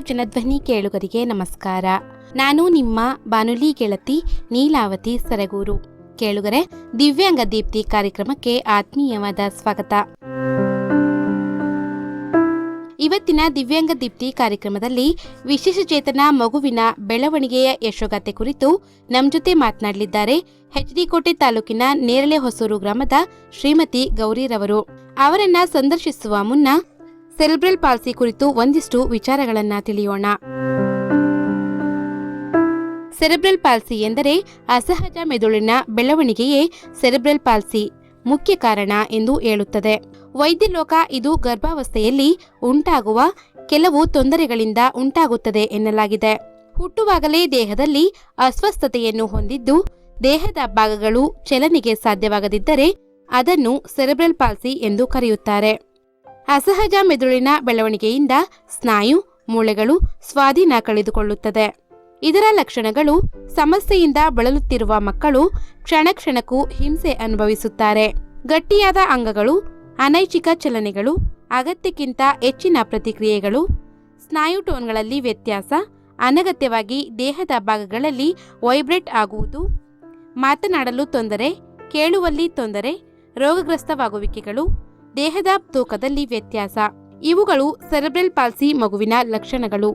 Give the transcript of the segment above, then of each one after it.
ಜನಧ್ವನಿ ಕೇಳುಗರಿಗೆ ನಮಸ್ಕಾರ. ನಾನು ನಿಮ್ಮ ಬಾನುಲಿ ಗೆಳತಿ ನೀಲಾವತಿ ಸರಗೂರು. ಕೇಳುಗರೆ, ದಿವ್ಯಾಂಗ ದೀಪ್ತಿ ಕಾರ್ಯಕ್ರಮಕ್ಕೆ ಆತ್ಮೀಯವಾದ ಸ್ವಾಗತ. ಇವತ್ತಿನ ದಿವ್ಯಾಂಗ ದೀಪ್ತಿ ಕಾರ್ಯಕ್ರಮದಲ್ಲಿ ವಿಶೇಷ ಚೇತನ ಮಗುವಿನ ಬೆಳವಣಿಗೆಯ ಯಶೋಗಾಥೆ ಕುರಿತು ನಮ್ಮ ಜೊತೆ ಮಾತನಾಡಲಿದ್ದಾರೆ ಎಚ್ ಡಿ ಕೋಟೆ ತಾಲೂಕಿನ ನೇರಳೆ ಹೊಸೂರು ಗ್ರಾಮದ ಶ್ರೀಮತಿ ಗೌರಿರವರು. ಅವರನ್ನ ಸಂದರ್ಶಿಸುವ ಮುನ್ನ ಸೆಲ್ಬ್ರಲ್ ಪಾಲ್ಸಿ ಕುರಿತು ಒಂದಿಷ್ಟು ವಿಚಾರಗಳನ್ನು ತಿಳಿಯೋಣ. ಸೆರೆಬ್ರಲ್ ಪಾಲ್ಸಿ ಎಂದರೆ ಅಸಹಜ ಮೆದುಳಿನ ಬೆಳವಣಿಗೆಯೇ ಸೆರೆಬ್ರಲ್ ಪಾಲ್ಸಿ ಮುಖ್ಯ ಕಾರಣ ಎಂದು ಹೇಳುತ್ತದೆ. ವೈದ್ಯ ಲೋಕ ಇದು ಗರ್ಭಾವಸ್ಥೆಯಲ್ಲಿ ಉಂಟಾಗುವ ಕೆಲವು ತೊಂದರೆಗಳಿಂದ ಉಂಟಾಗುತ್ತದೆ ಎನ್ನಲಾಗಿದೆ. ಹುಟ್ಟುವಾಗಲೇ ದೇಹದಲ್ಲಿ ಅಸ್ವಸ್ಥತೆಯನ್ನು ಹೊಂದಿದ್ದು ದೇಹದ ಭಾಗಗಳು ಚಲನೆಗೆ ಸಾಧ್ಯವಾಗದಿದ್ದರೆ ಅದನ್ನು ಸೆರೆಬ್ರಲ್ ಪಾಲ್ಸಿ ಎಂದು ಕರೆಯುತ್ತಾರೆ. ಅಸಹಜ ಮೆದುಳಿನ ಬೆಳವಣಿಗೆಯಿಂದ ಸ್ನಾಯು, ಮೂಳೆಗಳು ಸ್ವಾಧೀನ ಕಳೆದುಕೊಳ್ಳುತ್ತದೆ. ಇದರ ಲಕ್ಷಣಗಳು ಸಮಸ್ಯೆಯಿಂದ ಬಳಲುತ್ತಿರುವ ಮಕ್ಕಳು ಕ್ಷಣ ಕ್ಷಣಕ್ಕೂ ಹಿಂಸೆ ಅನುಭವಿಸುತ್ತಾರೆ. ಗಟ್ಟಿಯಾದ ಅಂಗಗಳು, ಅನೈಚ್ಛಿಕ ಚಲನೆಗಳು, ಅಗತ್ಯಕ್ಕಿಂತ ಹೆಚ್ಚಿನ ಪ್ರತಿಕ್ರಿಯೆಗಳು, ಸ್ನಾಯು ಟೋನ್ಗಳಲ್ಲಿ ವ್ಯತ್ಯಾಸ, ಅನಗತ್ಯವಾಗಿ ದೇಹದ ಭಾಗಗಳಲ್ಲಿ ವೈಬ್ರೇಟ್ ಆಗುವುದು, ಮಾತನಾಡಲು ತೊಂದರೆ, ಕೇಳುವಲ್ಲಿ ತೊಂದರೆ, ರೋಗಗ್ರಸ್ತವಾಗುವಿಕೆಗಳು ದೇಹದ ತೂಕದಲ್ಲಿ ವ್ಯತ್ಯಾಸ. ಇವುಗಳು ಸೆರೆಬ್ರಲ್ ಪಾಲ್ಸಿ ಮಗುವಿನ ಲಕ್ಷಣಗಳು.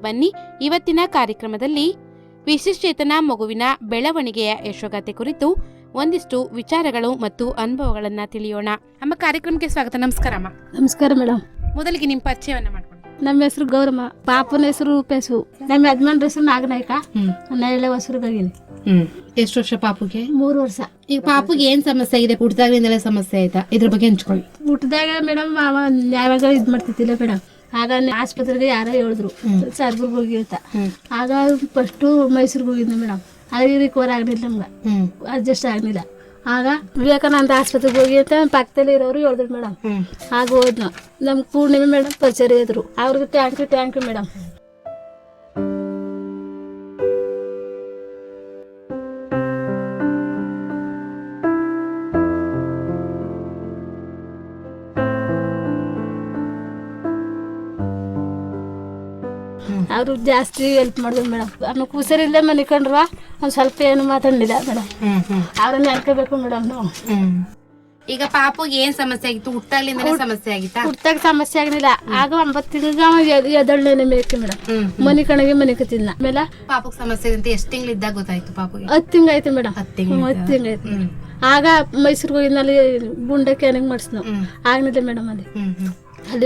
ಬನ್ನಿ ಇವತ್ತಿನ ಕಾರ್ಯಕ್ರಮದಲ್ಲಿ ವಿಶಿಷ್ಟೇತನ ಮಗುವಿನ ಬೆಳವಣಿಗೆಯ ಯಶೋಗಾಥೆ ಕುರಿತು ಒಂದಿಷ್ಟು ವಿಚಾರಗಳು ಮತ್ತು ಅನುಭವಗಳನ್ನ ತಿಳಿಯೋಣ. ನಮ್ಮ ಕಾರ್ಯಕ್ರಮಕ್ಕೆ ಸ್ವಾಗತ. ನಮಸ್ಕಾರ ಅಮ್ಮ. ನಮಸ್ಕಾರ ಮೇಡಮ್ ಮೊದಲಿಗೆ ನಿಮ್ಮ ಪರಿಚಯವನ್ನ ಮಾಡ್ಕೊಂಡು. ನಮ್ಮ ಹೆಸರು ಗೌರಮ್ಮ. ಪಾಪನ ಹೆಸರು ರೂಪೇಶು. ನಮ್ಮ ಯಜಮಾನ್ರ ಹೆಸರು ನಾಗನಾಯ್ಕ. ನಳ್ಳೆ ಹೊಸರುಗಾಗಿನಿ ಹ್ಮ್. ಎಷ್ಟು ವರ್ಷ ಪಾಪುಗೆ? ಮೂರು ವರ್ಷ. ಈಗ ಪಾಪುಗೆ ಏನ್ ಸಮಸ್ಯೆ ಆಗಿದೆ? ಹುಟ್ಟಿದಾಗ್ಲಿಂದಲೇ ಸಮಸ್ಯೆ ಆಯ್ತಾ? ಇದ್ರ ಬಗ್ಗೆ ಹಂಚ್ಕೊಳ್ಳಿ. ಹುಟ್ಟದಾಗ ಮೇಡಮ್ ಅವ ಯಾವಾಗ ಇದ್ ಮಾಡ್ತಿದ್ದಿಲ್ಲ ಮೇಡಮ್. ಆಗ ಆಸ್ಪತ್ರೆಗೆ ಯಾರೋ ಹೇಳಿದ್ರು. ಸರ್ಗುರ್ಗ್ ಹೋಗಿ ಅಂತ. ಆಗ ಫಸ್ಟು ಮೈಸೂರಿಗೆ ಹೋಗಿದ್ದೆ ಮೇಡಮ್. ಅಲ್ಲಿ ರಿಕವರ್ ಆಗಲಿಲ್ಲ ನಮ್ಗೆ. ಅಡ್ಜಸ್ಟ್ ಆಗಲಿಲ್ಲ. ಆಗ ವಿವೇಕಾನಂದ ಆಸ್ಪತ್ರೆಗೆ ಹೋಗಿ ಅಂತ ಪಕ್ಕದಲ್ಲಿ ಇರೋರು ಹೇಳಿದ್ರು ಮೇಡಮ್. ಆಗ ಹೋದ್ನು. ನಮ್ಗೆ ಪೂರ್ಣಿಮೆ ಮೇಡಮ್ ಪರಿಚಯ ಇದ್ರು. ಅವ್ರಿಗೆ thank you thank you madam. ಅವರು ಜಾಸ್ತಿ ಹೆಲ್ಪ್ ಮಾಡಿದ್ರು ಮೇಡಮ್. ಆಮೇಲೆ ಮನೆ ಕಂಡ್ರು ಒಂದು ಸ್ವಲ್ಪ ಏನು ಮಾತಾಡಲಿಲ್ಲ ಮೇಡಮ್. ಅವ್ರನ್ನ ಹೇಳ್ಕೋಬೇಕು ಮೇಡಮ್ ನಾವು. ಹ್ಮ್. ಈಗ ಪಾಪುಗೆ ಏನ್ ಸಮಸ್ಯೆ ಆಗಿತ್ತು? ಹುಟ್ಟಾಗ್ಲಿಂದನೇ ಸಮಸ್ಯೆ ಆಗಿತ್ತಾ? ಹುಟ್ಟಾಗ ಸಮಸ್ಯೆ ಆಗಲಿಲ್ಲ. ಆಗ ಒಂಬತ್ತು ತಿಂಗಳಿಗೆ ಎದಳ್ನೇನೆ ಮೇಕೆ ಮೇಡಮ್. ಮೇಡಂ ಮನೆ ಕಣಗೆ ಮನೆ ಕತ್ತಿಲ್ಲ ಆಮೇಲೆ ಪಾಪುಗ್ ಸಮಸ್ಯೆ ಅಂತ ಎಷ್ಟು ತಿಂಗಳಿದ್ದಾಗ ಗೊತ್ತಾಯ್ತು ಪಾಪುಗೆ? ಹತ್ತು ತಿಂಗಳಾಯ್ತು ಮೇಡಮ್. ಹತ್ತು ತಿಂಗಳು ಹತ್ತು ತಿಂಗಳಾಯ್ತು ಹ್ಮ್. ಆಗ ಮೈಸೂರಿಗೆ ಹೋಗಿದ್ನಲ್ಲಿ ಕ್ಯಾನಿಂಗ್ ಮಾಡಿಸ್ನು ಹ್ಮ್. ಆಗ್ನಿಲ್ಲ ಮೇಡಮ್ ಅಲ್ಲಿ.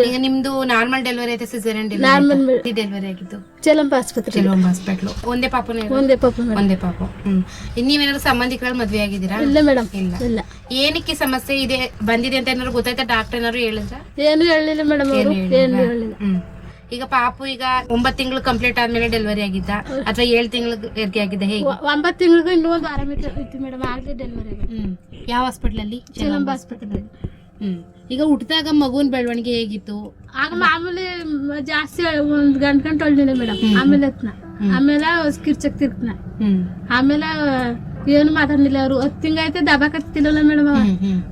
ಈಗ ನಿಮ್ದು ನಾರ್ಮಲ್ ಡೆಲಿವರಿ ಐತೆ ಸಿಸೇರಿಯನ್ ನಾರ್ಮಲ್ ಡೆಲಿವರಿ ಆಗಿದ್ದು. ಚೆಲಂಪ ಆಸ್ಪತ್ರೆ. ಕೆಲವೊಂದು ಹಾಸ್ಪಿಟ್ಲು ಒಂದೇ ಪಾಪನೇ ಒಂದೇ ಪಾಪ ಒಂದೇ ಪಾಪ. ಹ್ಮ್. ನೀವೇನಾದ್ರು ಸಂಬಂಧಿಕರಲ್ಲಿ ಮದ್ವೆ ಆಗಿದ್ದೀರಾ? ಇಲ್ಲ ಮೇಡಮ್ ಇಲ್ಲ. ಇಲ್ಲ. ಏನಕ್ಕೆ ಸಮಸ್ಯೆ ಇದೆ ಬಂದಿದೆ ಅಂತ ಏನಾದ್ರು ಗೊತ್ತಾಯ್ತಾ? ಡಾಕ್ಟರ್ ಏನಾದ್ರು ಹೇಳಿದ್ರ? ಏನು ಹೇಳಲಿಲ್ಲ ಮೇಡಮ್ ಏನು ಹೇಳಲಿಲ್ಲ ಈಗ ಪಾಪು ಈಗ ಒಂಬತ್ ತಿಂಗಳು ಕಂಪ್ಲೀಟ್ ಆದ್ಮೇಲೆ ಡೆಲಿವರಿ ಆಗಿದ್ದ? ಅಥವಾ ಏಳು ತಿಂಗಳು ಹೆರಿಗೆ ಆಗಿದ್ದ? ಹೇಗೆ? ಒಂಬತ್ತು ತಿಂಗಳು ಇನ್ನೂ ಒಂದು ಆರಾಮ ಇತ್ತು ಮೇಡಮ್ ಆಗಲಿ ಡೆಲಿವರಿ ಹ್ಮ್. ಯಾವ ಹಾಸ್ಪಿಟಲ್ ಅಲ್ಲಿ? ಚೆಲಂಬ ಹಾಸ್ಪಿಟಲ್ ಹ್ಮ್. ಈಗ ಹುಟ್ಟಿದಾಗ ಮಗುವಿನ ಬೆಳವಣಿಗೆ ಹೇಗಿತ್ತು? ಆಗ ಮಾಮೂಲಿ ಜಾಸ್ತಿ ಒಂದ್ ಗಂಟೆ ಗಂಟೆ ಒಳ್ಳೆ ಮೇಡಮ್ ಆಮೇಲೆ ಎತ್ನ ಆಮೇಲೆ ಕಿರ್ಚಕ್ ತಿರ್ಕ್ನ ಹ್ಮ್. ಆಮೇಲೆ ಏನು ಮಾತಾಡ್ಲಿಲ್ಲ ಅವರು. ಹತ್ತು ತಿಂಗಾಯ್ತು ದಬಾಕತ್ತಿಲ್ಲ ಮೇಡಮ್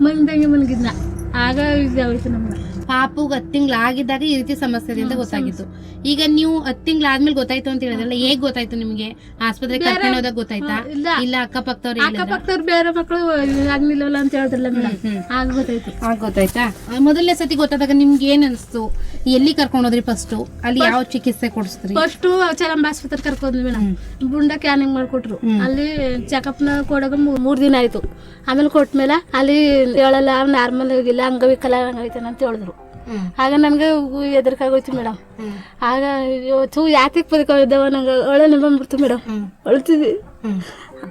ಮುಂದಂಗೆ ಮನ್ಗಿದ್ನ ಆಗ ಇದಾಗೋಯ್ತು ನಮ್ಗೆ. ಪಾಪುಗ್ ಹತ್ತು ತಿಂಗಳು ಆಗಿದ್ದಾಗ ಈ ರೀತಿ ಸಮಸ್ಯೆ ಇದೆ ಅಂತ ಗೊತ್ತಾಗಿತ್ತು. ಈಗ ನೀವು ಹತ್ತು ತಿಂಗಳು ಆದ್ಮೇಲೆ ಗೊತ್ತಾಯ್ತು ಅಂತ ಹೇಳಿದ್ರಲ್ಲ ಹೇಗ್ ಗೊತ್ತಾಯ್ತು ನಿಮ್ಗೆ? ಆಸ್ಪತ್ರೆಗೆ ಕರ್ಕೊಂಡು ಹೋದಾಗ ಗೊತ್ತಾಯ್ತಾ? ಇಲ್ಲ. ಇಲ್ಲ ಅಕ್ಕಪಕ್ಕದವ್ರು ಅಕ್ಕಪಕ್ಕದವ್ರು ಬೇರೆ ಮಕ್ಕಳು ಆಗ್ಲಿಲ್ಲ ಅಂತ ಹೇಳಿದ್ರಲ್ಲ ಮೇಡಮ್ ಆಗ ಗೊತ್ತಾಯ್ತು. ಆಗ ಗೊತ್ತಾಯ್ತಾ? ಮೊದಲನೇ ಸತಿ ಗೊತ್ತಾದಾಗ ನಿಮ್ಗೆ ಏನ್ ಅನ್ಸ್ತು? ಎಲ್ಲಿ ಕರ್ಕೊಂಡು ಹೋದ್ರಿ ಫಸ್ಟ್ ಅಲ್ಲಿ ಯಾವ ಚಿಕಿತ್ಸೆ ಕೊಡಿಸ್ತ್ರಿ ಫಸ್ಟ್ ಚಲಂಬ ಆಸ್ಪತ್ರೆ ಕರ್ಕೊಂಡ್ವಿ ಮೇಡಮ್ ಬುಂಡ ಕ್ಯಾನಿಂಗ್ ಮಾಡ್ಕೊಟ್ರು. ಅಲ್ಲಿ ಚೆಕಪ್ನ ಕೊಡೋದು ಮೂರ್ ದಿನ ಆಯ್ತು. ಆಮೇಲೆ ಕೊಟ್ಮೇಲೆ ಅಲ್ಲಿ ಹೇಳಲ್ಲ ನಾರ್ಮಲ್ ಆಗಿಲ್ಲ ಅಂಗವಿಕಲ ಅಂತ ಹೇಳಿದ್ರು. ಆಗ ನನಗೆ ಹೆದರ್ಕಾಗೋಯ್ತು ಮೇಡಮ್ ಆಗ ಚೂ ಯಾತಿಗೆ ಪದಕವ ನಂಗೆ ಒಳ್ಳೆ ಬಂದ್ಬಿಡ್ತು ಮೇಡಮ್ ಅಳ್ತಿದ್ವಿ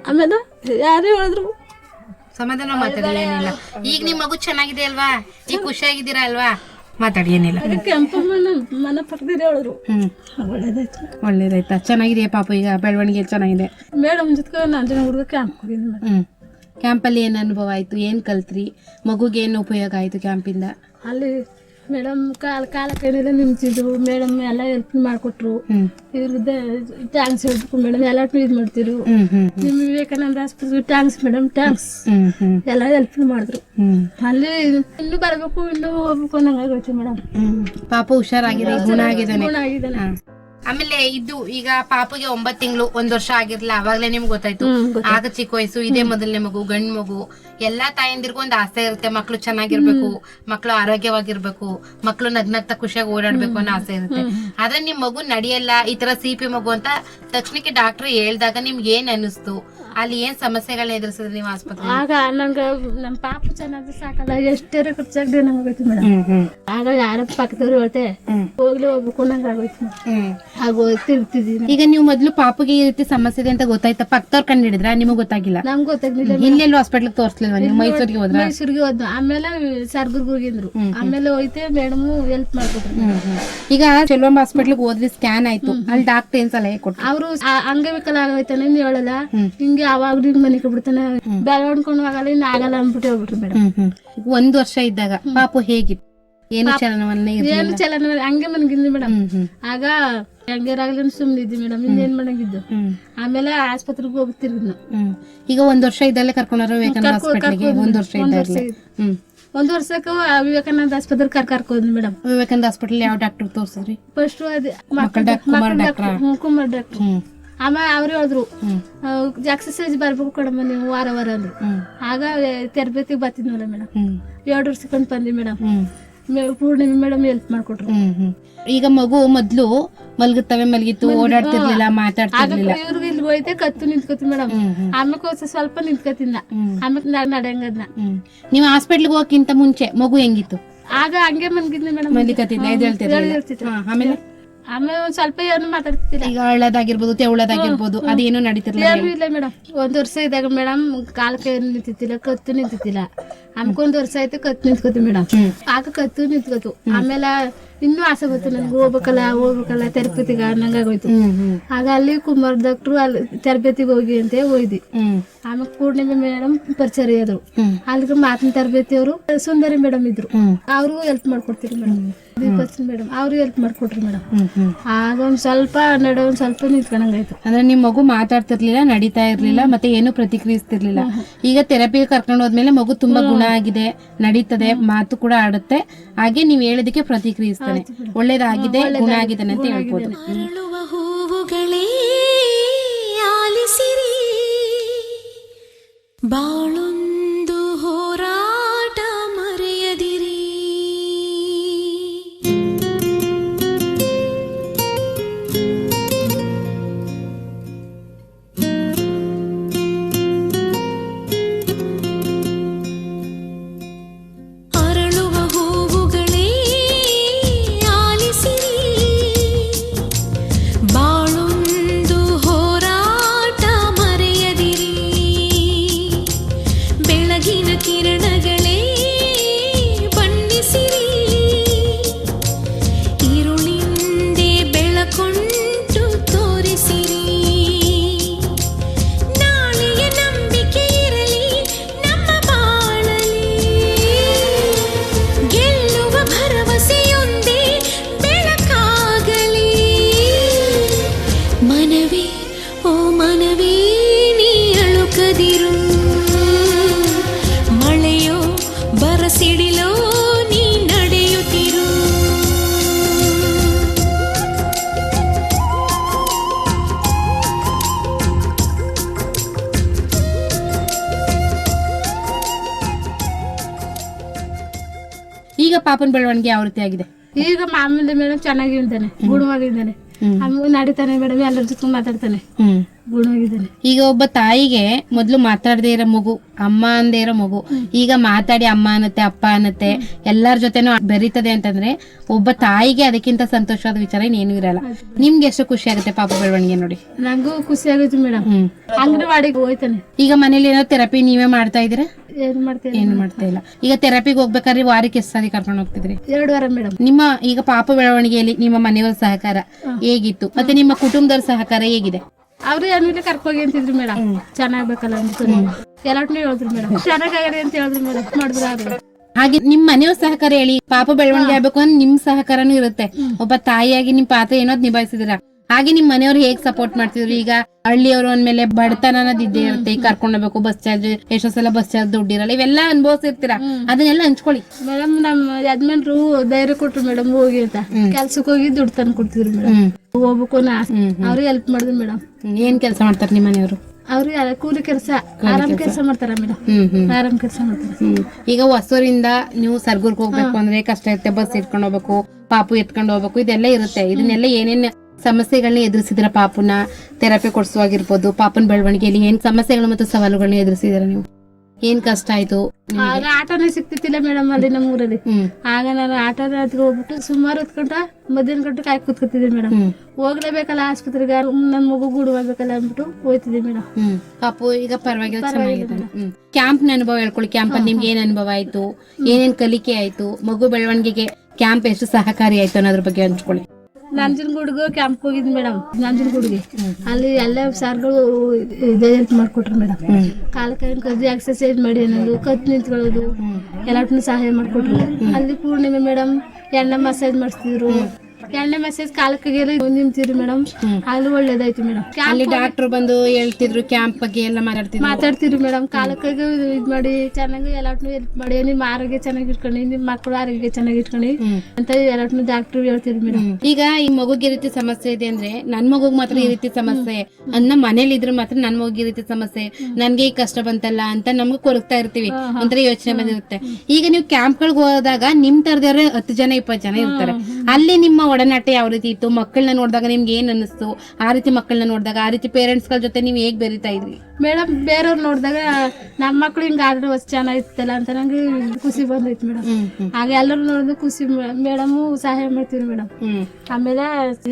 ಆಮೇಲೆ ಯಾರೇ ಹೇಳಿದ್ರು. ಸಮಾಧಾನ ಮಾತಾಡಿ ಏನಿಲ್ಲ. ಈಗ ನಿಮ್ಮ ಮಗು ಚೆನ್ನಾಗಿದೆ ಅಲ್ವಾ? ಈಗ ಖುಷಿಯಾಗಿದ್ದೀರಾ ಅಲ್ವಾ? ಮಾತಾಡಿ ಏನಿಲ್ಲ. ಕೆಂಪು ಮಣ್ಣು ಮನ ಪಕ್ಕದಲ್ಲಿ ಹೇಳಿದ್ರು. ಒಳ್ಳೇದಾಯ್ತು. ಒಳ್ಳೇದಾಯ್ತಾ? ಚೆನ್ನಾಗಿದೆಯಾ ಪಾಪ ಈಗ? ಬೆಳವಣಿಗೆ ಚೆನ್ನಾಗಿದೆ? ಮೇಡಮ್ ಜೊತೆ ನಾನು ಜನ ಹುಡುಗ ಕ್ಯಾಂಪ್ ಹೋಗಿದ್ದೀನಿ ಮೇಡಮ್ ಕ್ಯಾಂಪಲ್ಲಿ ಏನು ಅನುಭವ ಆಯ್ತು? ಏನು ಕಲ್ತ್ರಿ? ಮಗುಗೆ ಏನು ಉಪಯೋಗ ಆಯ್ತು ಕ್ಯಾಂಪಿಂದ ಅಲ್ಲಿ ಮೇಡಮ್ ಕಾಲ ಕಾಲ ಕೈಲೆಲ್ಲ ನಿಂತಿದ್ರು ಮೇಡಮ್ ಎಲ್ಲ ಹೆಲ್ಪ್ ಮಾಡಿಕೊಟ್ರು. ಇವ್ರದ್ದು ಟ್ಯಾಂಕ್ಸ್ ಹೇಳ್ಬೇಕು ಮೇಡಮ್. ಎಲ್ಲ ಇದು ಮಾಡ್ತಿರು ನಿಮ್ಮ ವಿವೇಕಾನಂದ ಆಸ್ಪತ್ರೆ ಟ್ಯಾಂಕ್ಸ್ ಮೇಡಮ್ ಟ್ಯಾಂಕ್ಸ್ ಎಲ್ಲ ಹೆಲ್ಪ್ ಮಾಡಿದ್ರು. ಅಲ್ಲಿ ಇನ್ನು ಬರಬೇಕು ಇನ್ನು ಹೋಗ್ಬೇಕು ಅನ್ನಂಗೆ ಆಗೋಯ್ತು ಮೇಡಮ್. ಪಾಪ ಹುಷಾರಾಗಿದೆ ಗುಣ ಆಗಿದ್ದಾನೆ ಆಮೇಲೆ ಇದು ಈಗ ಪಾಪಗೆ ಒಂಬತ್ ತಿಂಗಳು ಒಂದ್ ವರ್ಷ ಆಗಿರ್ಲಿಲ್ಲ ಅವಾಗ್ಲೇ ನಿಮ್ಗೆ ಗೊತ್ತಾಯ್ತು. ಆಗ ಚಿಕ್ಕ ವಯಸ್ಸು ಇದೇ ಮೊದಲನೇ ಮಗು ಗಂಡ್ ಮಗು ಎಲ್ಲಾ ತಾಯಂದಿರ್ಗೂ ಒಂದ್ ಆಸೆ ಇರುತ್ತೆ. ಮಕ್ಳು ಚೆನ್ನಾಗಿರ್ಬೇಕು ಮಕ್ಳು ಆರೋಗ್ಯವಾಗಿರ್ಬೇಕು ಮಕ್ಳು ನಗ್ನಗ್ತಾ ಖುಷಿಯಾಗಿ ಓಡಾಡ್ಬೇಕು ಅನ್ನೋ ಆಸೆ ಇರುತ್ತೆ. ಆದ್ರೆ ನಿಮ್ ಮಗು ನಡೆಯಲ್ಲ ಈ ತರ ಸಿಪಿ ಮಗು ಅಂತ ತಕ್ಷಣಕ್ಕೆ ಡಾಕ್ಟರ್ ಹೇಳ್ದಾಗ ನಿಮ್ಗೆ ಏನ್ ಅನಿಸ್ತು ಅಲ್ಲಿ ಏನ್ ಸಮಸ್ಯೆಗಳನ್ನ ಎದುರಿಸಿದ್ರೆ ನೀವು ಆಸ್ಪತ್ರೆ ಆಗ ನಂಗೆ ನಮ್ಮ ಪಾಪ ಚೆನ್ನಾಗಿ ಸಾಕಲ್ಲ ಎಷ್ಟೇ ಖರ್ಚಾಗ್ದೆ ನಮ್ಗೆ ಆಗೋಯ್ತು ಮೇಡಮ್ ಆಗ ಯಾರ ಪಕ್ಕದವ್ರು ಹೇಳ್ತೆ ಹೋಗ್ಲಿ ಹೋಗ್ಬೇಕು ನಂಗೆ ಆಗೋಯ್ತು. ಈಗ ನೀವು ಮೊದಲು ಪಾಪಗೆ ಈ ರೀತಿ ಸಮಸ್ಯೆ ಇದೆ ಅಂತ ಗೊತ್ತಾಯ್ತಾ? ಪಕ್ಕದವ್ರು ಕಂಡು ಹಿಡಿದ್ರ? ನಿಮಗ್ ಗೊತ್ತಾಗಿಲ್ಲ? ನಮ್ಗೆ ಗೊತ್ತಾಗ್ಲಿಲ್ಲ ಇಲ್ಲೆಲ್ಲೂ ಹಾಸ್ಪಿಟ್ಲ್ ತೋರಿಸಲಿಲ್ಲ ನೀವು? ಮೈಸೂರಿಗೆ ಹೋದ್ರ? ಮೈಸೂರಿಗೆ ಹೋದ್ನು. ಆಮೇಲೆ ಸರ್ಗುರ್ಗ್ ಹೋಗಿದ್ರು. ಆಮೇಲೆ ಹೋಯ್ತೆ ಮೇಡಮ್ ಹೆಲ್ಪ್ ಮಾಡ್ಕೊಟ್ರು. ಈಗ ಚೆಲ್ವಂಬ ಹಾಸ್ಪಿಟ್ಲಿಗೆ ಹೋದ್ವಿ ಸ್ಕ್ಯಾನ್ ಆಯ್ತು. ಅಲ್ಲಿ ಡಾಕ್ಟರ್ ಏನ್ ಸಲಹೆ ಕೊಟ್ರು? ಅವರು ಅಂಗವಿಕಲ ಆಗೋಯ್ತಾನೆ ನೀವ್ ಹೇಳಲ್ಲ. ಹಿಂಗೆ ಅವಾಗ ಹಿಂಗ್ ಮನೆ ಬಿಡ್ತಾನೆ ಬೆಳವಣ್ಕೊಂಡು ಆಗಲ್ಲ ಇನ್ನು ಆಗಲ್ಲ ಅಂದ್ಬಿಟ್ಟು ಹೋಗ್ಬಿಟ್ರು ಮೇಡಮ್. ಒಂದ್ ವರ್ಷ ಇದ್ದಾಗ ಪಾಪು ಹೇಗಿತ್ತು? ಏನು ಚಲನವನ್ನ ಏನು ಇರ್ಲಿಲ್ಲ. ಚಲನ ಹಂಗೆ ಮನ್ಗಿದ್ವಿ ಮೇಡಮ್. ಆಗ ಹೆಂಗೇರಾಗ್ಲಿ ಸುಮ್ಮನೆ ಇದ್ವಿ ಮೇಡಮ್. ಇನ್ನೇನ್ ಮಾಡಂಗಿದ್ದು? ಆಮೇಲೆ ಆಸ್ಪತ್ರೆಗೆ ಹೋಗ್ತಿರ್ವಿ ಹ್ಮ್. ಈಗ ಒಂದ್ ವರ್ಷ ಇದ್ದಲ್ಲೇ ಕರ್ಕೊಂಡ್ರ ವಿವೇಕಾನಂದ ಒಂದ್ ವರ್ಷ ಇದ್ದಾಗಲೇ. ಹ್ಮ್. ಒಂದ್ ವರ್ಷಕ್ಕೆ ವಿವೇಕಾನಂದ ಆಸ್ಪತ್ರೆ ಕರ್ ಕರ್ಕೋದ್ವಿ ಮೇಡಮ್. ವಿವೇಕಾನಂದ ಹಾಸ್ಪಿಟಲ್ ಯಾವ ಡಾಕ್ಟರ್ ತೋರ್ಸಿದ್ರಿ? ಫಸ್ಟ್ ಅದೇ ಮಕ್ಕಳ ಡಾಕ್ಟರ್? ಕುಮಾರ್ ಡಾಕ್ಟ್ರಾ? ಆಮೇಲೆ ಅವ್ರು ಹೇಳಿದ್ರು. ಎಕ್ಸಸೈಸ್ ಬರ್ಬೇಕು ಕಡಮ ನೀವು ವಾರ ವಾರ ಅಂದ್ರು. ಆಗ ತರಬೇತಿಗೆ ಬರ್ತಿದ್ನಲ್ಲ ಮೇಡಮ್. ಎರಡು ವರ್ಷಕ್ಕೊಂದು ಬಂದ್ವಿ ಮೇಡಮ್. ಪೂರ್ಣಿಮೆ ಮೇಡಮ್ ಹೆಲ್ಪ್ ಮಾಡ್ಕೊಟ್ರು. ಹ್ಮ್ ಹ್ಮ್. ಈಗ ಮಗು ಮೊದ್ಲು ಮಲ್ಗುತ್ತವೆ ಮಲಗಿತ್ತು ಓಡಾಡ್ತಿರ್ಲಿಲ್ಲ ಮಾತಾಡ್ತಿರ್ಲಿಲ್ಲ. ಇವ್ರಿಗೆ ಇಲ್ಲಿ ಹೋಯ್ತೆ ಕತ್ತು ನಿಂತ್ಕೊತಿ ಮೇಡಮ್. ಆಮೇಲೆ ಸ್ವಲ್ಪ ನಿಂತ್ಕೋತಿದ್ನ. ಹ್ಮ್. ಆಮೇಲೆ ನಡೆಯಂಗದ್ನ. ನೀವು ಹಾಸ್ಪಿಟ್ಲ್ಗೆ ಹೋಗಕ್ಕಿಂತ ಮುಂಚೆ ಮಗು ಹೆಂಗಿತ್ತು? ಆಗ ಹಂಗೆ ಮನ್ಗಿದ್ನಿ ಮೇಡಮ್. ಹಾ, ಆಮೇಲೆ? ಆಮೇಲೆ ಒಂದ್ ಸ್ವಲ್ಪ ಏನು ಮಾತಾಡ್ತಿದ್ದಿಲ್ಲ. ಈಗ ಹಳ್ಳದಾಗಿರ್ಬೋದು ತೆವಳದಾಗಿರ್ಬೋದು ಅದೇನು ನಡೀತಿರ್ಲಿಲ್ಲ ಏನು ಇಲ್ಲ ಮೇಡಮ್. ಒಂದ್ ವರ್ಷ ಇದ್ದಾಗ ಮೇಡಮ್ ಕಾಲಕ್ಕೆ ಕೈ ನಿಂತಿತ್ತಿಲ್ಲ ಕತ್ತು ನಿಂತಿತ್ತಿಲ್ಲ. ಆಮೇಲೆ ಒಂದ್ ವರ್ಷ ಆಯ್ತು ಕತ್ತು ನಿಂತ್ಕೋತಿ ಮೇಡಮ್. ಆಗ ಕತ್ತು ನಿಂತ್ಕೋತು. ಆಮೇಲೆ ಇನ್ನೂ ಆಸೆ ಬಂತು ನನ್ಗೆ ಹೋಗ್ಬೇಕಲ್ಲ ಹೋಗ್ಬೇಕಲ್ಲ ತರಬೇತಿಗೆ ಅನ್ನಂಗಾಗೋಯ್ತು ಆಗ ಅಲ್ಲಿ ಕುಮಾರ್ ಡಾಕ್ಟ್ರು ಅಲ್ಲಿ ತರಬೇತಿಗೆ ಹೋಗಿ ಅಂತ ಹೋಯ್ದಿ ಆಮೇಲೆ ಪೂರ್ಣಿಮೆ ಮೇಡಮ್ ಪರಿಚಯ ಆದ್ರು. ಅಲ್ಲಿ ಅಲ್ಲಿಗೆ ಮಾತಿನ ತರಬೇತಿ ಅವರು ಸುಂದರಿ ಮೇಡಮ್ ಇದ್ರು. ಅವ್ರು ಹೆಲ್ಪ್ ಮಾಡ್ಕೊಡ್ತೀರಿ ಮೇಡಮ್. ಮೇಡಮ್. ಅವರು ಹೆಲ್ಪ್ ಮಾಡ್ಕೊಟ್ರು ಮೇಡಮ್. ಆಗ ಒಂದ್ ಸ್ವಲ್ಪ ನಡೆ ಒಂದ್ ಸ್ವಲ್ಪ ನಿಂತ್ಕೊಂಡಂಗಾಯ್ತು. ಅಂದ್ರೆ ನಿಮ್ ಮಗು ಮಾತಾಡ್ತಿರ್ಲಿಲ್ಲ ನಡೀತಾ ಇರ್ಲಿಲ್ಲ ಮತ್ತೆ ಏನು ಪ್ರತಿಕ್ರಿಯಿಸ್ತಿರ್ಲಿಲ್ಲ. ಈಗ ಥೆರಪಿಗೆ ಕರ್ಕೊಂಡು ಹೋದ್ಮೇಲೆ ಮಗು ತುಂಬಾ ಗುಣ ಆಗಿದೆ ನಡೀತದೆ ಮಾತು ಕೂಡ ಆಡುತ್ತೆ. ಹಾಗೆ ನೀವ್ ಹೇಳಿದಕ್ಕೆ ಪ್ರತಿಕ್ರಿಯಿಸ್ತಾನೆ ಒಳ್ಳೇದಾಗಿದೆ ಗುಣ ಆಗಿದ್ದಾನೆ ಅಂತ ಹೇಳ್ಬೋದು. ಹೂವುಗಳೇ ಆಲಿಸಿರಿ. ಬಾಳೊಂದು ಪಾಪನ ಬೆಳವಣಿಗೆ ಯಾವ ರೀತಿ ಆಗಿದೆ? ಈಗ ಮಾಮೂಲಿ ಮೇಡಮ್ ಚೆನ್ನಾಗಿದ್ದಾನೆ ಗುಣವಾಗಿದ್ದಾನೆ ನಡೀತಾನೆ ಮೇಡಮ್ ಎಲ್ಲರ ಜೊತೆ ಮಾತಾಡ್ತಾನೆ ಈಗ ಒಬ್ಬ ತಾಯಿಗೆ ಮೊದ್ಲು ಮಾತಾಡದೇ ಇರೋ ಮಗು ಅಮ್ಮ ಅಂದೇ ಇರೋ ಮಗು. ಈಗ ಮಾತಾಡಿ ಅಮ್ಮ ಅನ್ನತ್ತೆ ಅಪ್ಪ ಅನ್ನತ್ತೆ ಎಲ್ಲರ ಜೊತೆನೂ ಬೆರೀತದೆ ಅಂತಂದ್ರೆ ಒಬ್ಬ ತಾಯಿಗೆ ಅದಕ್ಕಿಂತ ಸಂತೋಷವಾದ ವಿಚಾರ ಇನ್ನೇನು ಇರಲ್ಲ. ನಿಮ್ಗೆ ಎಷ್ಟು ಖುಷಿ ಆಗುತ್ತೆ ಪಾಪ ಬೆಳವಣಿಗೆ ನೋಡಿ? ನಂಗೂ ಖುಷಿ ಆಗುತ್ತೆ ಮೇಡಮ್. ಅಂಗನವಾಡಿಗೆ ಹೋಯ್ತಾನೆ. ಈಗ ಮನೇಲಿ ಏನೋ ಥೆರಪಿ ನೀವೇ ಮಾಡ್ತಾ ಇದೀರಾ ಏನ್ ಏನು ಮಾಡ್ತಾ ಇಲ್ಲ. ಈಗ ಥೆರಪಿಗೆ ಹೋಗ್ಬೇಕಾದ್ರೆ ವಾರಕ್ಕೆ ಎಷ್ಟು ಸಾರಿ ಕರ್ಕೊಂಡು ಹೋಗ್ತಿದ್ರಿ? ಎರಡು ವಾರ ಮೇಡಮ್. ನಿಮ್ಮ ಈಗ ಪಾಪ ಬೆಳವಣಿಗೆಯಲ್ಲಿ ನಿಮ್ಮ ಮನೆಯವರ ಸಹಕಾರ ಹೇಗಿತ್ತು? ಮತ್ತೆ ನಿಮ್ಮ ಕುಟುಂಬದವ್ರ ಸಹಕಾರ ಹೇಗಿದೆ? ಅವ್ರು ಏನಿಲ್ಲ ಕರ್ಕೋಗಿ ಅಂತಿದ್ರು ಮೇಡಮ್ ಚೆನ್ನಾಗ್ಬೇಕಲ್ಲ ಅಂತ ಎಲ್ಲಾಟ್ನು ಹೇಳಿದ್ರು ಮೇಡಮ್ ಚೆನ್ನಾಗಾಗಲಿ ಅಂತ ಹೇಳಿದ್ರು ಮೇಡಮ್ ಮಾಡಿದ್ರು ಅವ್ರು ಹಾಗೆ ನಿಮ್ ಮನೆಯವ್ರ ಸಹಕಾರ ಹೇಳಿ ಪಾಪ ಬೆಳವಣಿಗೆ ಆಗ್ಬೇಕು ಅಂದ್ರೆ ನಿಮ್ ಸಹಕಾರನು ಇರುತ್ತೆ. ಒಬ್ಬ ತಾಯಿಯಾಗಿ ನಿಮ್ ಪಾತ್ರ ಏನೋ ನಿಭಾಯಿಸಿದಿರ. ಹಾಗೆ ನಿಮ್ ಮನೆಯವ್ರು ಹೇಗ್ ಸಪೋರ್ಟ್ ಮಾಡ್ತಿದ್ರು? ಈಗ ಹಳ್ಳಿಯವರು ಅಂದ್ಮೇಲೆ ಬಡತನ ಅನ್ನೋದ್ ಇದ್ದೇ ಇರುತ್ತೆ ಕರ್ಕೊಂಡ್ ಹೋಗ್ಬೇಕು ಬಸ್ ಚಾರ್ಜ್ ಎಷ್ಟೋ ಸಲ ಬಸ್ ಚಾರ್ಜ್ ದುಡ್ಡಿರಲ್ಲ ಇವೆಲ್ಲ ಅನ್ಭವಿಸಿರ್ತೀರಾ? ಅದನ್ನೆಲ್ಲ ಹಂಚ್ಕೊಳ್ಳಿ. ಮೇಡಮ್ ನಮ್ಮ ಯಜಮಾನ್ರು ಧೈರ್ಯ ಕೊಟ್ರು ಮೇಡಮ್ ಹೋಗಿ ಅಂತ ಕೆಲ್ಸಕ್ಕೆ ಹೋಗಿ ದುಡ್ಡು ತಂದು ಕೊಡ್ತಿದ್ರು ಮೇಡಮ್. ಹೋಗ್ಬೇಕು ಅವ್ರಿಗೆ ಹೆಲ್ಪ್ ಮಾಡಿದ್ರು ಮೇಡಮ್. ಏನ್ ಕೆಲಸ ಮಾಡ್ತಾರೆ ನಿಮ್ಮ ಮನೆಯವರು? ಅವ್ರು ಎಲ್ಲ ಕೂಲಿ ಕೆಲಸ ಆರಾಮ್ ಕೆಲಸ. ಮಾಡ್ತಾರ ಮೇಡಮ್. ಆರಾಮ್ ಕೆಲಸ ಮಾಡ್ತಾರೆ. ಈಗ ಹೊಸೂರಿಂದ ನೀವು ಸರ್ಗೂರ್ಗ್ ಹೋಗ್ಬೇಕು ಅಂದ್ರೆ ಕಷ್ಟ ಇರುತ್ತೆ ಬಸ್ ಇಟ್ಕೊಂಡು ಹೋಗ್ಬೇಕು ಪಾಪು ಎತ್ಕೊಂಡು ಹೋಗ್ಬೇಕು ಇದೆಲ್ಲ ಇರುತ್ತೆ. ಇದನ್ನೆಲ್ಲ ಏನೇನ್ ಸಮಸ್ಯೆಗಳನ್ನ ಎದುರಿಸಿದ್ರ ಪಾಪನ? ಥೆರಪಿ ಕೊಡಿಸುವಾಗಿರ್ಬೋದು ಪಾಪನ ಬೆಳವಣಿಗೆಯಲ್ಲಿ ಏನ್ ಸಮಸ್ಯೆಗಳು ಮತ್ತು ಸವಾಲುಗಳನ್ನ ಎದುರಿಸಿದಿರ ನೀವು? ಏನ್ ಕಷ್ಟ ಆಯ್ತು? ಆಗ ಆಟೋನೇ ಸಿಕ್ತಿತ್ತಿಲ್ಲ ಮೇಡಮ್ ಅಲ್ಲಿ ನಮ್ಮ ಊರಲ್ಲಿ ಆಗ ನಾನು ಹತ್ರ ಹೋಗ್ಬಿಟ್ಟು ಸುಮಾರು ಹೊತ್ಕೊಂಡ ಮಧ್ಯಾಹ್ನ ಗಂಟೆ ಕಾಯಿ ಕೂತ್ಕೊತಿದ್ದೆ ಮೇಡಮ್ ಹೋಗ್ಲೇಬೇಕಲ್ಲ ಆಸ್ಪತ್ರೆಗೆ ನನ್ನ ಮಗು ಗೂಡುವಾಗಬೇಕಲ್ಲ ಅಂದ್ಬಿಟ್ಟು ಹೋಯ್ತಿದ್ದೆ ಮೇಡಮ್ ಪಾಪು ಈಗ ಪರವಾಗಿಲ್ಲ ಕ್ಯಾಂಪ್ನ ಅನುಭವ ಹೇಳ್ಕೊಳ್ಳಿ. ಕ್ಯಾಂಪ್ ಅಲ್ಲಿ ನಿಮ್ಗೆ ಏನ್ ಅನುಭವ ಆಯ್ತು? ಏನೇನ್ ಕಲಿಕೆ ಆಯ್ತು? ಮಗು ಬೆಳವಣಿಗೆಗೆ ಕ್ಯಾಂಪ್ ಎಷ್ಟು ಸಹಕಾರಿ ಆಯ್ತು ಅನ್ನೋದ್ರ ಬಗ್ಗೆ ಹಂಚ್ಕೊಳ್ಳಿ. ನಂಜನಗೂಡ್ಗೂ ಕ್ಯಾಂಪ್ ಹೋಗಿದ್ವಿ ಮೇಡಮ್ ನಂಜನಗೂಡ್ಗೆ. ಅಲ್ಲಿ ಎಲ್ಲ ಸಾರ್ಗಳು ಇದೇ ಹೆಲ್ಪ್ ಮಾಡ್ಕೊಟ್ರು ಮೇಡಮ್ ಕಾಲ ಕೈ ಕದ್ದು ಎಕ್ಸರ್ಸೈಸ್ ಮಾಡಿ ಅನ್ನೋದು ಕತ್ ನಿಂತ್ಕೊಳ್ಳೋದು ಎಲ್ಲಾಟ್ನು ಸಹಾಯ ಮಾಡ್ಕೊಟ್ರು. ಅಲ್ಲಿ ಪೂರ್ಣಿಮೆ ಮೇಡಮ್ ಎಣ್ಣೆ ಮಸಾಜ್ ಮಾಡಿಸ್ತಿದ್ರು. ಎಣ್ಣೆ ಮೆಸೇಜ್ ಕಾಲಕ್ಕೆ ನಿಂತಿರಿ ಮೇಡಮ್ ಅಲ್ಲಿ ಒಳ್ಳೇದಾಯ್ತು ಮೇಡಮ್ ಅಲ್ಲಿ ಡಾಕ್ಟರ್ ಬಂದು ಹೇಳ್ತಿದ್ರು ಕ್ಯಾಂಪ್ ಬಗ್ಗೆ ಎಲ್ಲ ಮಾತಾಡ್ತಿದ್ರು. ಮಾತಾಡ್ತಿದ್ರು ಮೇಡಮ್ ಕಾಲಕ್ಕೆ ಇದ್ ಮಾಡಿ ಚೆನ್ನಾಗಿ ಎಲ್ಲಾಟ್ನು ಹೆಲ್ಪ್ ಮಾಡಿ ನಿಮ್ ಆರೋಗ್ಯ ಚೆನ್ನಾಗಿ ಇಟ್ಕೊಳ್ಳಿ ನಿಮ್ ಮಕ್ಕಳು ಆರೋಗ್ಯ ಚೆನ್ನಾಗಿ ಇಟ್ಕೊಳ್ಳಿ ಅಂತ ಎಲ್ಲಾಟ್ನು ಡಾಕ್ಟರ್ ಹೇಳ್ತಿದ್ರು ಮೇಡಮ್ ಈಗ ಈ ಮಗುಗೆ ಈ ರೀತಿ ಸಮಸ್ಯೆ ಇದೆ ಅಂದ್ರೆ ನನ್ ಮಗುಗ್ ಮಾತ್ರ ಈ ರೀತಿ ಸಮಸ್ಯೆ. ಅನ್ನ ಮನೇಲಿ ಇದ್ರೆ ಮಾತ್ರ ನನ್ ಮಗುಗೆ ಈ ರೀತಿ ಸಮಸ್ಯೆ. ನನ್ಗೆ ಈ ಕಷ್ಟ ಬಂತಲ್ಲ ಅಂತ ನಮ್ಗೆ ಕೊರಗ್ತಾ ಇರ್ತೀವಿ. ಒಂಥರ ಯೋಚನೆ ಬಂದಿರುತ್ತೆ. ಈಗ ನೀವು ಕ್ಯಾಂಪ್ ಗಳಿಗೆ ಹೋದಾಗ ನಿಮ್ ತರದವ್ರೆ ಹತ್ತು ಜನ ಇಪ್ಪತ್ತು ಜನ ಇರ್ತಾರೆ. ಅಲ್ಲಿ ನಿಮ್ಮ ಒಡನಾಟ ಯಾವ ರೀತಿ ಇತ್ತು? ಮಕ್ಕಳನ್ನ ನೋಡಿದಾಗ ನಿಮ್ಗೆ ಏನ್ ಅನ್ನಿಸ್ತು? ಆ ರೀತಿ ಮಕ್ಕಳನ್ನ ನೋಡಿದಾಗ ಆ ರೀತಿ ಪೇರೆಂಟ್ಸ್ಗಳ ಜೊತೆ ನೀವು ಹೇಗ್ ಬೆರಿತಾ ಇದ್ರಿ? ಮೇಡಮ್ ಬೇರೆಯವ್ರು ನೋಡಿದಾಗ ನಮ್ಮ ಮಕ್ಳು ಹಿಂಗಾದ್ರೆ ಹೊಸ ಚೆನ್ನಾಗಿತ್ತಲ್ಲ ಅಂತ ನಂಗೆ ಖುಷಿ ಬಂದೈತಿ ಮೇಡಮ್ ಆಗ ಎಲ್ಲರೂ ನೋಡಿದ್ರು ಖುಷಿ ಮೇಡಮ್ ಸಹಾಯ ಮಾಡ್ತೀವಿ ಮೇಡಮ್ ಆಮೇಲೆ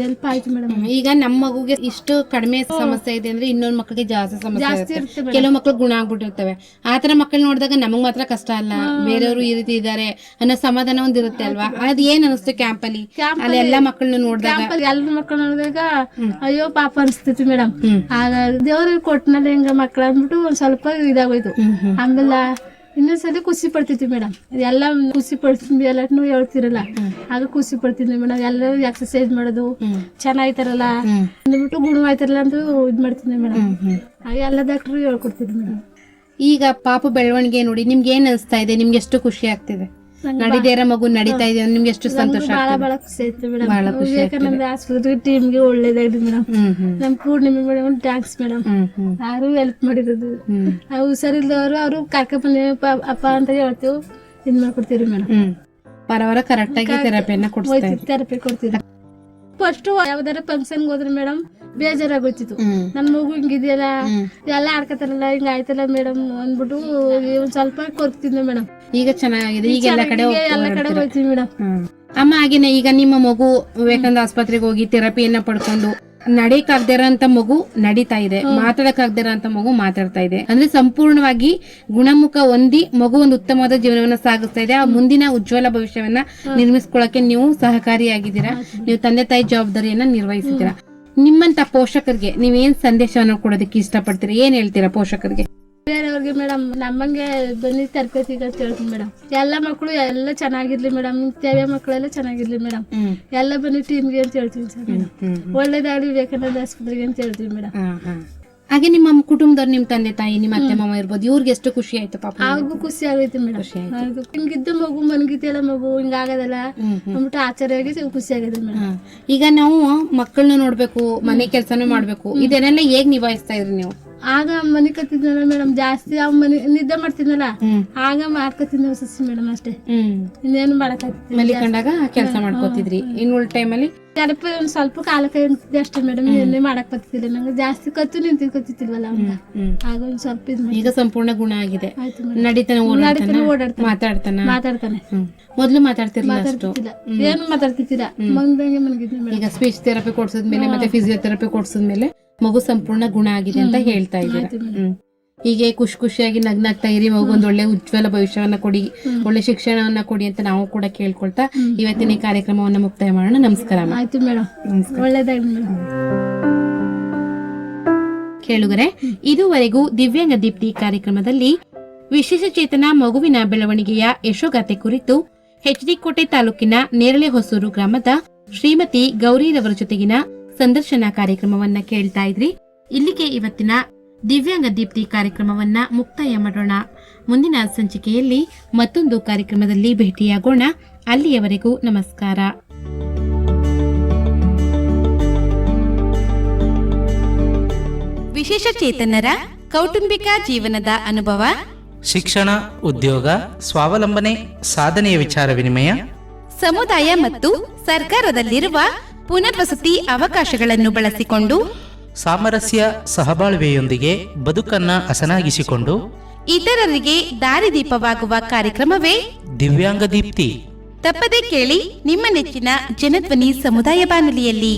ಹೆಲ್ಪ್ ಆಯ್ತು ಮೇಡಮ್ ಈಗ ನಮ್ಮ ಮಗುಗೆ ಇಷ್ಟು ಕಡಿಮೆ ಸಮಸ್ಯೆ ಇದೆ ಅಂದ್ರೆ ಇನ್ನೊಂದ್ ಮಕ್ಕಳಿಗೆ ಜಾಸ್ತಿ ಸಮಸ್ಯೆ ಜಾಸ್ತಿ ಇರುತ್ತೆ. ಕೆಲವು ಮಕ್ಳು ಗುಣ ಆಗ್ಬಿಟ್ಟಿರ್ತವೆ. ಆತರ ಮಕ್ಕಳು ನೋಡಿದಾಗ ನಮಗ್ ಮಾತ್ರ ಕಷ್ಟ ಅಲ್ಲ. ಬೇರೆಯವರು ಈ ರೀತಿ ಇದ್ದಾರೆ ಅನ್ನೋ ಸಮಾಧಾನ ಒಂದಿರುತ್ತೆ ಅಲ್ವಾ? ಅದ್ ಏನ್ ಅನಿಸ್ತು ಕ್ಯಾಂಪ್ ಅಲ್ಲಿ ಅಲ್ಲಿ ಎಲ್ಲಾ ಮಕ್ಕಳನ್ನ ನೋಡಿದಾಗ ಎಲ್ಲ ಮಕ್ಕಳು ನೋಡಿದಾಗ ಅಯ್ಯೋ ಪಾಪ ಅನಿಸ್ತೈತಿ ಮೇಡಮ್. ಆಗ ದೇವ್ರಿಗೆ ಕೊಟ್ಟನಲ್ಲ ಹಿಂಗ ಮಕ್ಳು ಅಂದ್ಬಿಟ್ಟು ಒಂದ್ ಸ್ವಲ್ಪ ಇದಾಗೋಯ್ತು. ಆಮೇಲೆ ಇನ್ನೊಂದ್ಸಲಿ ಖುಷಿ ಪಡ್ತಿದ್ವಿ ಮೇಡಮ್ ಎಲ್ಲ ಖುಷಿ ಪಡ್ತೀನಿ ಎಲ್ಲಟ್ನು ಹೇಳ್ತಿರಲ್ಲ. ಆಗ ಖುಷಿ ಪಡ್ತಿದ್ವಿ ಮೇಡಮ್ ಎಲ್ಲರೂ ಎಕ್ಸರ್ಸೈಸ್ ಮಾಡೋದು ಹ್ಮ್. ಅಂದ್ಬಿಟ್ಟು ಗುಣ ಅಂದ್ಬಿಟ್ಟು ಗುಣವಾಯ್ತಾರಲ್ಲ ಅಂತ ಇದ್ ಮಾಡ್ತೀನಿ ಮೇಡಮ್ ಹಾಗೆ ಆಗ ಎಲ್ಲ ಡಾಕ್ಟ್ರು ಹೇಳ್ಕೊಡ್ತಿದ್ವಿ ಮೇಡಮ್ ಈಗ ಪಾಪ ಬೆಳವಣಿಗೆ ನೋಡಿ ನಿಮ್ಗೆ ಏನ್ ಅನಿಸ್ತಾ ಇದೆ? ನಿಮ್ಗೆ ಎಷ್ಟು ಖುಷಿ ಆಗ್ತಿದೆ? ನಡಿದೇ ಇರೋ ಮಗು ನಡೀತಾ ಇದೆ ನಿಮ್ಗೆ ಎಷ್ಟು ಸಂತೋಷ ಬಹಳ ಬಹಳ ಖುಷಿ ಆಯ್ತು ಮೇಡಮ್. ಬಹಳ ಖುಷಿ ವಿವೇಕಾನಂದ ಆಸ್ಪತ್ರೆ ಟೀಮ್ಗೆ ಒಳ್ಳೇದಾಯ್ತು ಮೇಡಮ್. ನಮ್ ಪೂರ್ಣಿಮೆ ಮೇಡಮ್. ಥ್ಯಾಂಕ್ಸ್ ಮೇಡಮ್ ಯಾರು ಹೆಲ್ಪ್ ಮಾಡಿರೋದು? ನಾವು ಹುಷಾರಿಲ್ದವರು ಅವರು ಕರ್ಕೊಂಡ್ಬಂದಿ ಅಪ್ಪ ಅಂತ ಹೇಳ್ತೀವಿ. ಇದ್ ಮಾಡ್ಕೊಡ್ತೀವಿ ಮೇಡಮ್. ಪರವಾರ ಕರೆಕ್ಟ್ ಆಗಿ ಥೆರಪಿಯನ್ನ ಇದ್ರಿ ಥೆರಪಿ ಕೊಡ್ತೀವಿ. ಫಸ್ಟ್ ಯಾವ್ದಾರ ಫಂಕ್ಷನ್ ಹೋದ್ರೆ ಮೇಡಮ್ ಬೇಜಾರಾಗೋಯ್ತಿತ್ತು. ನನ್ ಮಗು ಹಿಂಗಿದೆಯಲ್ಲ. ಎಲ್ಲ ಆಡ್ಕತಾರಲ್ಲ ಹಿಂಗ ಆಯ್ತಲ್ಲ ಮೇಡಮ್ ಅಂದ್ಬಿಟ್ಟು ಒಂದ್ ಸ್ವಲ್ಪ ಕೊರ್ತಿದ್ದೆ ಮೇಡಮ್. ಈಗ ಚೆನ್ನಾಗಿದೆ ಈಗ ಎಲ್ಲ ಕಡೆ ಎಲ್ಲ ಕಡೆ? ಮೇಡಮ್. ಅಮ್ಮ ಹಾಗೇನೆ ಈಗ ನಿಮ್ಮ ಮಗು ವಿವೇಕಾನಂದ ಆಸ್ಪತ್ರೆಗೆ ಹೋಗಿ ಥೆರಪಿಯನ್ನ ಪಡ್ಕೊಂಡು ನಡೀಕಾಗ್ದಿರೋಂತ ಮಗು ನಡೀತಾ ಇದೆ ಮಾತಾಡಕ್ಕಾಗ್ದಿರೋಂತ ಮಗು ಮಾತಾಡ್ತಾ ಇದೆ. ಅಂದ್ರೆ ಸಂಪೂರ್ಣವಾಗಿ ಗುಣಮುಖ ಹೊಂದಿ ಮಗು ಒಂದು ಉತ್ತಮವಾದ ಜೀವನವನ್ನ ಸಾಗಿಸ್ತಾ ಇದೆ. ಆ ಮುಂದಿನ ಉಜ್ವಲ ಭವಿಷ್ಯವನ್ನ ನಿರ್ಮಿಸ್ಕೊಳಕ್ಕೆ ನೀವು ಸಹಕಾರಿಯಾಗಿದ್ದೀರಾ? ನೀವು ತಂದೆ ತಾಯಿ ಜವಾಬ್ದಾರಿಯನ್ನ ನಿರ್ವಹಿಸಿದ್ದೀರಾ? ನಿಮ್ಮಂತ ಪೋಷಕರಿಗೆ ನೀವೇನ್ ಸಂದೇಶವನ್ನು ಕೊಡೋದಕ್ಕೆ ಇಷ್ಟಪಡ್ತೀರಿ? ಏನ್ ಹೇಳ್ತೀರಾ ಪೋಷಕರಿಗೆ? ಬೇರೆಯವ್ರಿಗೆ ಮೇಡಮ್ ನಮ್ಮಂಗೆ ಬನ್ನಿ ತರಕಾರಿ ಅಂತ ಹೇಳ್ತೀನಿ ಮೇಡಮ್. ಎಲ್ಲ ಮಕ್ಕಳು ಎಲ್ಲ ಚೆನ್ನಾಗಿರ್ಲಿ ಮೇಡಮ್. ತೇವೆ ಮಕ್ಕಳೆಲ್ಲ ಚೆನ್ನಾಗಿರ್ಲಿ ಮೇಡಮ್. ಎಲ್ಲ ಬನ್ನಿ ಟೀಮ್ಗೆ ಅಂತ ಹೇಳ್ತೀನಿ ಸರ್ ಮೇಡಮ್. ಒಳ್ಳೆದಾಗಿ ಒಳ್ಳೇದಾಗ್ಲಿ ವಿವೇಕಾನಂದ ಆಸ್ಪತ್ರೆಗೆ ಅಂತ ಹೇಳ್ತೀವಿ ಮೇಡಮ್. ಹಾಗೆ ನಿಮ್ಮ ಕುಟುಂಬದವ್ರು ನಿಮ್ಮ ತಂದೆ ತಾಯಿ ನಿಮ್ಮ ಅತ್ತೆ ಮಾವ ಇರ್ಬೋದು ಇವ್ರಿಗೆ ಎಷ್ಟು ಖುಷಿ ಆಯ್ತು ಪಾಪ ಹಾಗೂ ಖುಷಿ ಆಗೈತೆ ಮೇಡಮ್ ಖುಷಿ ಆಯ್ತು. ಹಿಂಗಿದ್ದ ಮಗು ಮನ್ಗಿತಿಯಲ್ಲ ಮಗು ಹಿಂಗಾಗದಲ್ಲ ಅಂದ್ಬಿಟ್ಟು ಹ್ಮ್. ಆಗಿ ಖುಷಿ ಆಗೈತೆ ಮೇಡಮ್ ಹಾ. ಈಗ ನಾವು ಮಕ್ಕಳನ್ನ ನೋಡ್ಬೇಕು ಮನೆ ಕೆಲಸನೂ ಮಾಡ್ಬೇಕು ಇದನ್ನೆಲ್ಲ ಹೇಗ್ ನಿಭಾಯಿಸ್ತಾ ಇದ್ರಿ ನೀವು ಆಗ ಮನಿ ಕತ್ತಿದ್ನಲ್ಲ ಮೇಡಮ್ ಜಾಸ್ತಿ ಅವ್ ಮನಿ ನಿದ್ದೆ ಮಾಡ್ತಿದ್ನಲ್ಲ ಆಗ ಮಾಡ್ಕೊತಿದ್ವಿ ಸಸಿ ಮೇಡಮ್ ಅಷ್ಟೇ. ಇನ್ನೇನು ಮಾಡಕತ್ತಿ ಮಲಿಕೊಂಡಾಗ ಕೆಲಸ ಮಾಡ್ಕೋತಿದ್ರಿ. ಇನ್ ಉಳ್ ಟೈಮಲ್ಲಿ ಒಂದ್ ಸ್ವಲ್ಪ ಕಾಲ ಕೈ ನಿಂತಿದ್ದೆ ಅಷ್ಟೇ ಮೇಡಮ್ ಏನೇ ಮಾಡಕ್ ಬರ್ತಿದ್ದಿಲ್ಲ. ನಂಗೆ ಜಾಸ್ತಿ ಕತ್ತು ಅಂತೀನಿ ಕತ್ತಿತಿಲ್ವಲ್ಲ ಅವಾಗ. ಆಗ ಒಂದ್ ಸ್ವಲ್ಪ ಇದ್ ಈಗ ಸಂಪೂರ್ಣ ಗುಣ ಆಗಿದೆ. ನಡೀತಾನೆ ನಡೀತಾನೆ ಓಡಾಡ್ತಾನ? ಮಾತಾಡ್ತಾನ? ಮಾತಾಡ್ತಾನೆ. ಮೊದ್ಲು ಮಾತಾಡ್ತಿರ್ಲಿಲ್ಲ ಅಷ್ಟು. ಏನು ಮಾತಾಡ್ತಿದ್ದಿಲ್ಲ. ಮಂದಂಗೆ ಮನ್ಗಿದ್ದೆ ಮೇಡಮ್ ಈಗ ಸ್ಪೀಚ್ ಥೆರಪಿ ಕೊಡ್ಸಿದ್ಮೇಲೆ ಮತ್ತೆ ಫಿಸಿಯೋಥೆರಪಿ ಕೊಡ್ಸಿದ್ಮೇಲೆ ಮಗು ಸಂಪೂರ್ಣ ಗುಣ ಆಗಿದೆ ಅಂತ ಹೇಳ್ತಾ ಇದ್ದೀರಾ? ಹ್ಮ್. ಹೀಗೆ ಖುಷಿ ಖುಷಿಯಾಗಿ ನಗ್ನಾಗ್ತಾ ಇರಿ ಮಗು ಒಂದ್ ಒಳ್ಳೆ ಉಜ್ವಲ ಭವಿಷ್ಯವನ್ನ ಕೊಡಿ ಒಳ್ಳೆ ಶಿಕ್ಷಣವನ್ನ ಕೊಡಿ ಅಂತ ನಾವು ಕೂಡ ಕೇಳ್ಕೊಳ್ತಾ ಇವತ್ತಿನ ಈ ಕಾರ್ಯಕ್ರಮವನ್ನ ಮುಕ್ತಾಯ ಮಾಡೋಣ. ನಮಸ್ಕಾರ ಆಯ್ತು ಮೇಡಮ್. ಕೇಳುಗರೆ ಇದುವರೆಗೂ ದಿವ್ಯಾಂಗ ದೀಪ್ತಿ ಕಾರ್ಯಕ್ರಮದಲ್ಲಿ ವಿಶೇಷ ಚೇತನ ಮಗುವಿನ ಬೆಳವಣಿಗೆಯ ಯಶೋಗಾಥೆ ಕುರಿತು ಡಿ ಕೋಟೆ ತಾಲೂಕಿನ ನೇರಳೆ ಹೊಸೂರು ಗ್ರಾಮದ ಶ್ರೀಮತಿ ಗೌರಿರವರ ಜೊತೆಗಿನ ಸಂದರ್ಶನ ಕಾರ್ಯಕ್ರಮವನ್ನ ಕೇಳ್ತಾ ಇದ್ರಿ. ಇಲ್ಲಿಗೆ ಇವತ್ತಿನ ದಿವ್ಯಾಂಗ ದೀಪ್ತಿ ಕಾರ್ಯಕ್ರಮವನ್ನ ಮುಕ್ತಾಯ ಮಾಡೋಣ ಮುಂದಿನ ಸಂಚಿಕೆಯಲ್ಲಿ ಮತ್ತೊಂದು ಕಾರ್ಯಕ್ರಮದಲ್ಲಿ ಭೇಟಿಯಾಗೋಣ. ಅಲ್ಲಿಯವರೆಗೂ ನಮಸ್ಕಾರ. ವಿಶೇಷ ಚೇತನರ ಕೌಟುಂಬಿಕ ಜೀವನದ ಅನುಭವ. ಶಿಕ್ಷಣ ಉದ್ಯೋಗ ಸ್ವಾವಲಂಬನೆ ಸಾಧನೆಯ ವಿಚಾರ ವಿನಿಮಯ. ಸಮುದಾಯ ಮತ್ತು ಸರ್ಕಾರದಲ್ಲಿರುವ ಪುನರ್ವಸತಿ ಅವಕಾಶಗಳನ್ನು ಬಳಸಿಕೊಂಡು ಸಾಮರಸ್ಯ ಸಹಬಾಳ್ವೆಯೊಂದಿಗೆ ಬದುಕನ್ನ ಹಸನಾಗಿಸಿಕೊಂಡು ಇತರರಿಗೆ ದಾರಿದೀಪವಾಗುವ ಕಾರ್ಯಕ್ರಮವೇ? ದಿವ್ಯಾಂಗ ದೀಪ್ತಿ ತಪ್ಪದೆ ಕೇಳಿ ನಿಮ್ಮ ನೆಚ್ಚಿನ ಜನಧ್ವನಿ ಸಮುದಾಯ ಬಾನುಲಿಯಲ್ಲಿ.